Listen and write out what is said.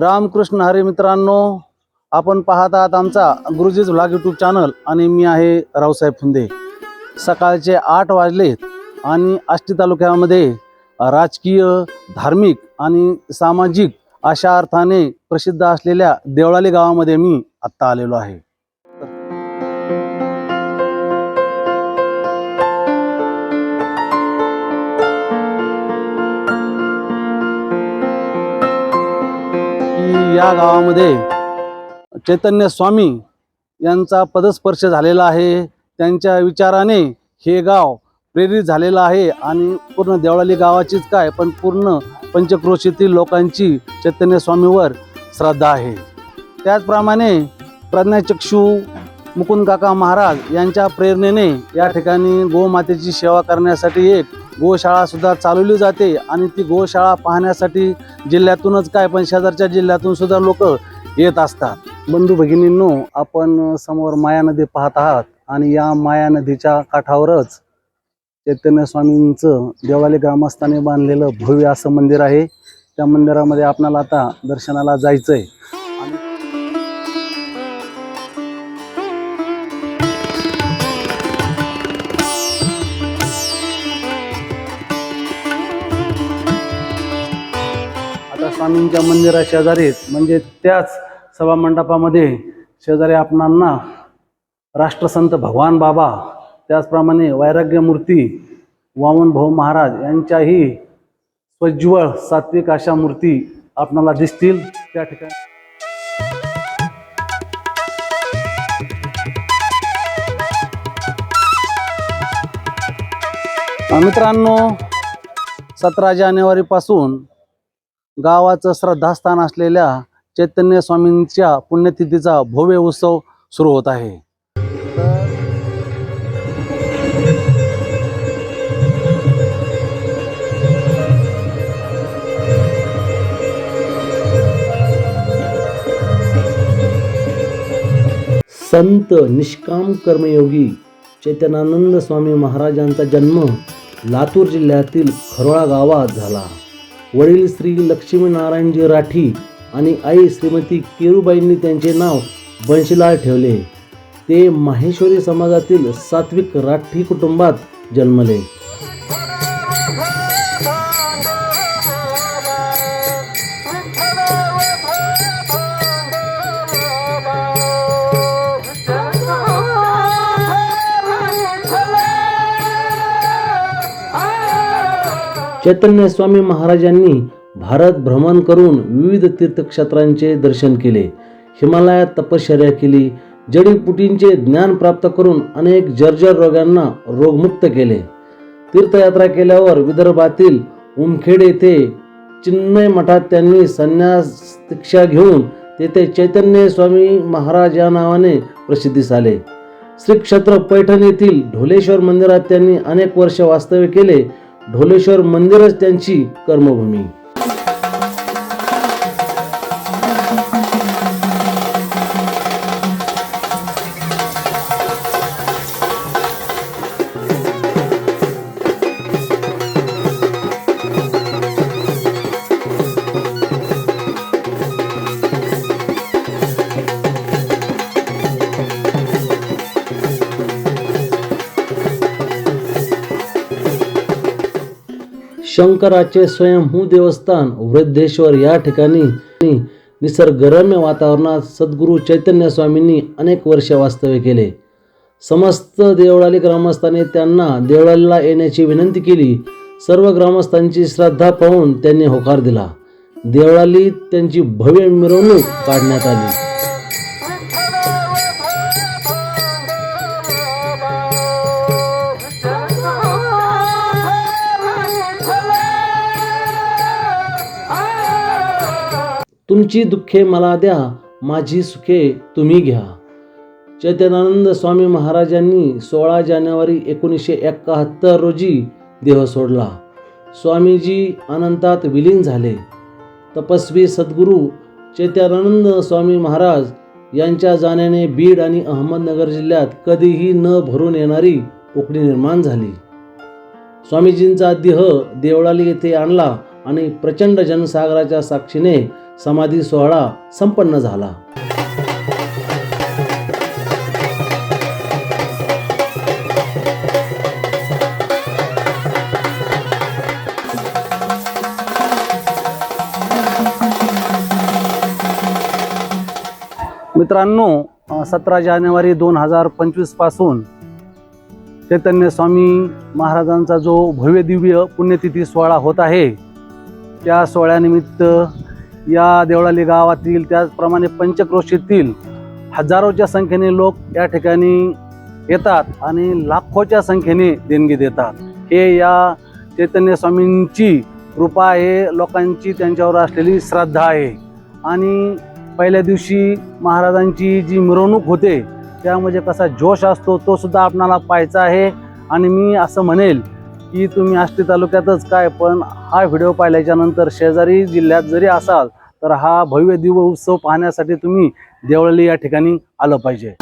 रामकृष्ण हरे मित्रांनो आपण पाहत आहात आमचा गुरुजीज व्लॉग यूट्यूब चॅनल आणि मी आहे रावसाहेब फुंदे. सकाळचे आठ वाजलेत आणि आष्टी तालुक्यामध्ये राजकीय धार्मिक आणि सामाजिक अशा अर्थाने प्रसिद्ध असलेल्या देवळाली गावामध्ये मी आत्ता आलेलो आहे. या गावामध्ये चैतन्य स्वामी यांचा पदस्पर्श झालेला आहे. त्यांच्या विचाराने हे गाव प्रेरित झालेलं आहे आणि पूर्ण देवळाली गावाचीच काय पण पूर्ण पंचक्रोशीतील लोकांची चैतन्य स्वामीवर श्रद्धा आहे. त्याचप्रमाणे प्रज्ञाचक्षू मुकुंद काका महाराज यांच्या प्रेरणेने या ठिकाणी गोमातेची सेवा करण्यासाठी एक गोशाळा सुद्धा चालवली जाते आणि ती गोशाळा पाहण्यासाठी जिल्ह्यातूनच काय पण शेजारच्या जिल्ह्यातून सुद्धा लोक येत असतात. बंधू भगिनींनो आपण समोर माया नदी पाहत आहात आणि या माया नदीच्या काठावरच चैतन्य स्वामींचं देवाली ग्रामस्थाने बांधलेलं भव्य असं मंदिर आहे. त्या मंदिरामध्ये आपणाला आता दर्शनाला जायचंय. आहे त्या स्वामींच्या मंदिरा शेजारीच म्हणजे त्याच सभा मंडपामध्ये शेजारी आपणांना राष्ट्रसंत भगवान बाबा त्याचप्रमाणे वैराग्य मूर्ती वामन भाऊ महाराज यांच्याही स्वज्वळ सात्विक अशा मूर्ती आपणाला दिसतील. त्या ठिकाणी मित्रांनो सतरा जानेवारीपासून गावाचं श्रद्धास्थान असलेल्या चैतन्य स्वामींच्या पुण्यतिथीचा भव्य उत्सव सुरू होत आहे. संत निष्काम कर्मयोगी चैतनानंद स्वामी महाराजांचा जन्म लातूर जिल्ह्यातील खरोळा गावात झाला. वडील श्री लक्ष्मीनारायणजी राठी आणि आई श्रीमती केरुबाईंनी त्यांचे नाव बंशीलाल ठेवले. ते माहेश्वरी समाजातील सात्विक राठी कुटुंबात जन्मले. चैतन्य स्वामी महाराजांनी भारत भ्रमण करून विविध तीर्थक्षेत्रांचे दर्शन केले. हिमालयात तपश्चर्या केली. जडीपुटींचे ज्ञान प्राप्त करून अनेक जर्जर रोगांना रोगमुक्त केले. तीर्थयात्रा केल्यावर विदर्भातील उमखेड येथे चिन्मय मठात त्यांनी संन्यास दीक्षा घेऊन तेथे चैतन्य स्वामी महाराज या नावाने प्रसिद्धीस आले श्री क्षेत्र पैठण येथील ढोलेश्वर मंदिरात त्यांनी अनेक वर्ष वास्तव्य केले. ढोलेश्वर मंदिरच त्यांची कर्मभूमी. शंकराचे स्वयंभू देवस्थान वृद्धेश्वर या ठिकाणी निसर्गरम्य वातावरणात सद्गुरू चैतन्य स्वामींनी अनेक वर्ष वास्तव्य केले. समस्त देवळाली ग्रामस्थांनी त्यांना देवळालीला येण्याची विनंती केली. सर्व ग्रामस्थांची श्रद्धा पाहून त्यांनी होकार दिला. देवळालीत त्यांची भव्य मिरवणूक काढण्यात आली. तुमची दुःखे मला द्या माझी सुखे तुम्ही घ्या. चैतनानंद स्वामी महाराजांनी सोळा जानेवारी एकोणीसशे एकाहत्तर रोजी देह सोडला. स्वामीजी अनंतात विलीन झाले. तपस्वी सद्गुरू चैत्यानंद स्वामी महाराज यांच्या जाण्याने बीड आणि अहमदनगर जिल्ह्यात कधीही न भरून येणारी पोकळी निर्माण झाली. स्वामीजींचा देह देवळाली येथे आणला आणि प्रचंड जनसागराच्या साक्षीने समाधी सोहळा संपन्न झाला. मित्रांनो सतरा जानेवारी दोन हजार पंचवीसपासून चैतन्य स्वामी महाराजांचा जो भव्य दिव्य पुण्यतिथी सोहळा होत आहे त्या सोहळ्यानिमित्त या देवळाली गावातील त्याचप्रमाणे पंचक्रोशीतील हजारोच्या संख्येने लोक या ठिकाणी येतात आणि लाखोच्या संख्येने देणगी देतात. हे या चैतन्य स्वामींची कृपा आहे लोकांची त्यांच्यावर असलेली श्रद्धा आहे. आणि पहिल्या दिवशी महाराजांची जी मिरवणूक होते त्यामध्ये कसा जोश असतो तो सुद्धा आपणाला पाहायचा आहे. आणि मी असं म्हणेल की तुम्ही आष्टी तालुक्यातच काय पण हा व्हिडिओ पाहिल्याच्या नंतर शेजारी जिल्ह्यात जरी असाल तर हा भव्य दिव्य उत्सव पाहण्यासाठी तुम्ही देवळली या ठिकाणी आलं पाहिजे.